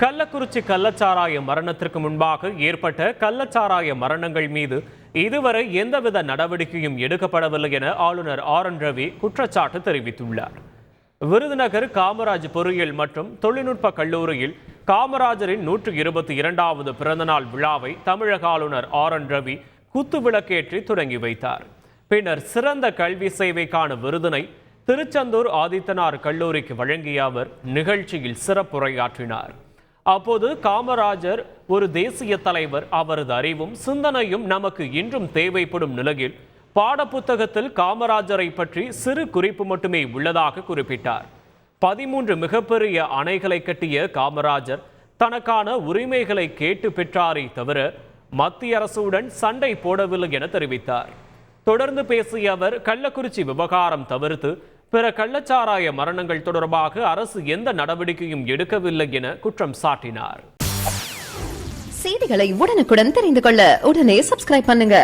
கள்ளக்குறிச்சி கள்ளச்சாராய மரணத்திற்கு முன்பாக ஏற்பட்ட கள்ளச்சாராய மரணங்கள் மீது இதுவரை எந்தவித நடவடிக்கையும் எடுக்கப்படவில்லை என ஆளுநர் ஆர் என் ரவி குற்றச்சாட்டு தெரிவித்துள்ளார். விருதுநகர் காமராஜ் பொறியியல் மற்றும் தொழில்நுட்ப கல்லூரியில் காமராஜரின் நூற்று இருபத்தி இரண்டாவது பிறந்தநாள் விழாவை தமிழக ஆளுநர் ஆர் என் ரவி குத்துவிளக்கேற்றி தொடங்கி வைத்தார். பின்னர் சிறந்த கல்வி சேவைக்கான விருதினை திருச்செந்தூர் ஆதித்தனார் கல்லூரிக்கு வழங்கிய அவர் நிகழ்ச்சியில் சிறப்புரையாற்றினார். அப்போது காமராஜர் ஒரு தேசிய தலைவர். அவரது அறிவும் சிந்தனையும் நமக்கு இன்றும் தேவைப்படும் நிலையில் பாடப்புத்தகத்தில் காமராஜரை பற்றி சிறு குறிப்பு மட்டுமே உள்ளதாக குறிப்பிட்டார். பதிமூன்று மிகப்பெரிய அணைகளை கட்டிய காமராஜர் தனக்கான உரிமைகளை கேட்டு பெற்றாரே தவிர மத்திய அரசுடன் சண்டை போடவில்லை என தெரிவித்தார். தொடர்ந்து பேசிய அவர் கள்ளக்குறிச்சி விவகாரம் தவிர்த்து பிற கள்ளச்சாராய மரணங்கள் தொடர்பாக அரசு எந்த நடவடிக்கையும் எடுக்கவில்லை என குற்றம் சாட்டினார். செய்திகளை உடனுக்குடன் தெரிந்து கொள்ள உடனே சப்ஸ்கிரைப் பண்ணுங்க.